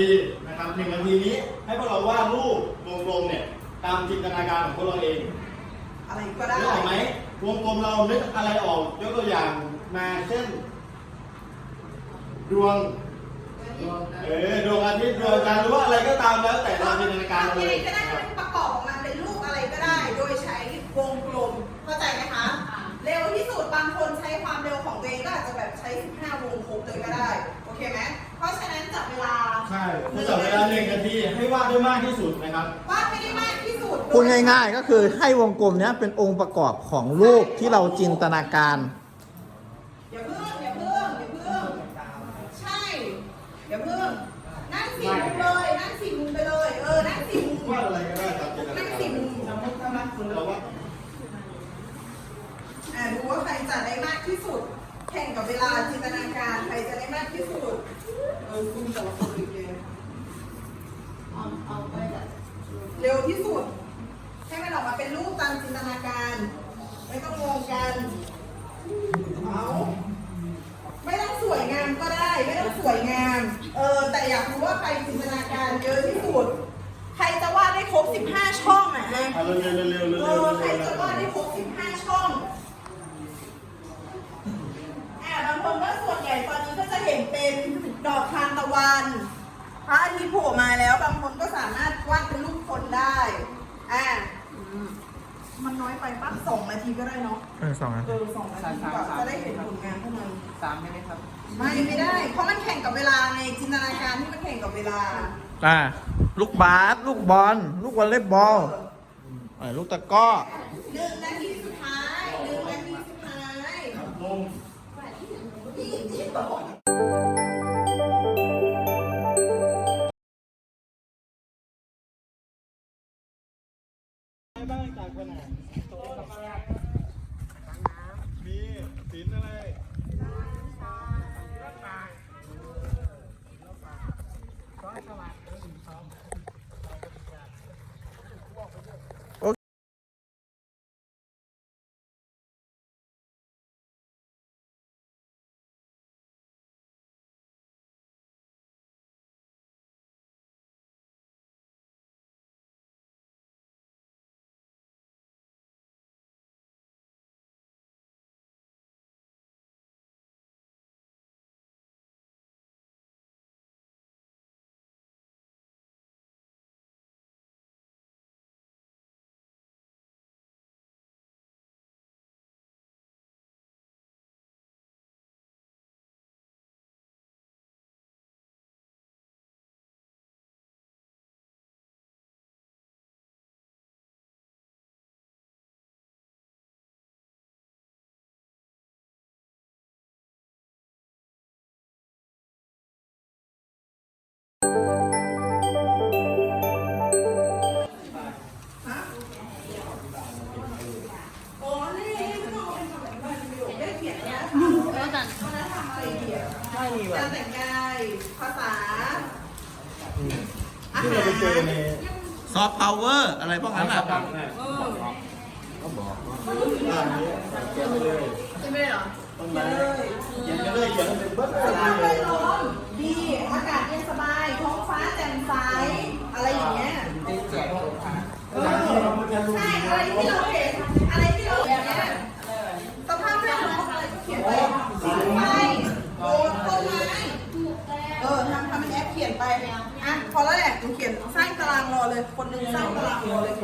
ทีนะครับหนึ่งนาทีนี้ให้พวกเราวาดรูปวงกลมเนี่ยตามจินตนาการของพวกเราเองอะไรก็ได้นึกออกไหมวงกลมเรานึกอะไรออกยกตัวอย่างมาเช่น ดวงเออดวงอาทิตย์ดวงจันทร์หรือว่าอะไรก็ตามแล้ว แต่เราจินตนาการทำเลยังไงยก็ได้ให้มันประกอบออกมาเป็นรูปอะไรก็ได้ โดยใช้วงกลมเข้าใจไหมคะเร็วที่สุดบางคนใช้ความเร็วของตัวเองก็อาจจะแบบใช้ 15 วงครบเลยก็ได้ โอเคไหม งนาทีให้วาดได้มากที่สุดนะครับ วาดให้ได้มากที่สุดพูดง่ายๆก็คือให้วงกลมเนี้ยเป็นองค์ประกอบของรูปที่เราจินตนาการ อย่าเพิ่งอย่าเพิ่งอย่าเพิ่งใช่อย่าเพิ่งนั่งสี่มุมเลยนั่งสี่มุมไปเลยเออนั่งสี่มุมวาดอะไรก็ได้ตามจินตนานั่งการสี่มุมสมมติสมมติเราว่าอ่าดูว่าใครจะได้มากที่สุด แข่งกับเวลาจินตนาการใครจะได้มากที่สุดเออคุณแต่ละคนอีกเลย เอาไปแบบเร็วที่สุด ให้มันออกมาเป็นรูปตามจินตนาการ ไม่ต้องงงกัน เอาไม่ต้องสวยงามก็ได้ ไม่ต้องสวยงาม เออ แต่อยากรู้ว่าใครจินตนาการเยอะที่สุด ใครจะวาดได้ครบ 15 ช่องอะนะเอาเร็วเร็วเร็วเอเร็วอๆใครจะวาดได้ครบ 15 ช่อง อ่าบางคนก็ส่วนใหญ่ตอนนี้ก็จะเห็นเป็นดอกทานตะวันพระอาทิตย์โผล่มา แล้วบางคนก็สามารถวาดเป็นรูปคนได้อ่ามันน้อยไปปั๊บสองนาทีก็ได้เนาะเออสองอันเออสองนาทีกว่าจะได้เห็นผลงานพวกมันสามได้ไหมครับ ไม่ไม่ได้ เพราะมันแข่งกับเวลาในจินตนาการที่มันแข่งกับเวลาอ่าลูกบาสลูกบอลลูกวอลเลย์บอลเออลูกตะกร้อหนึ่งนาทีสุดท้ายหนึ่งนาทีสุดท้ายลงอีกที่สอง เขียนการแต่งกาย ภาษา อาที่หาเราไปเจอรในซอฟต์พาวเวอร์อะไรพวกนั้นอะ เออบ้านนี้เขียนไปเลยใช่ไหมเหรอต้นไม้เขียนไปเลยเขียนไปเลยเบิ้ลสภาพแวดล้อมดี อากาศเย็นสบาย ท้องฟ้าแจ่มใส อะไรอย่างเงี้ยแจกลูกค้าเออใช่ อะไรที่เราเห็นอะไรที่เราเห็นเนี่ยสภาพแวดล้อมอะไรก็เขียนไปสีไฟโดนต้นไม้เออทำทำเป็นแอปเขียนไปอะพอ แล้วแหละหนูเขียนสร้างตารางรอเลย คนหนึ่งสร้างตารางรอเลย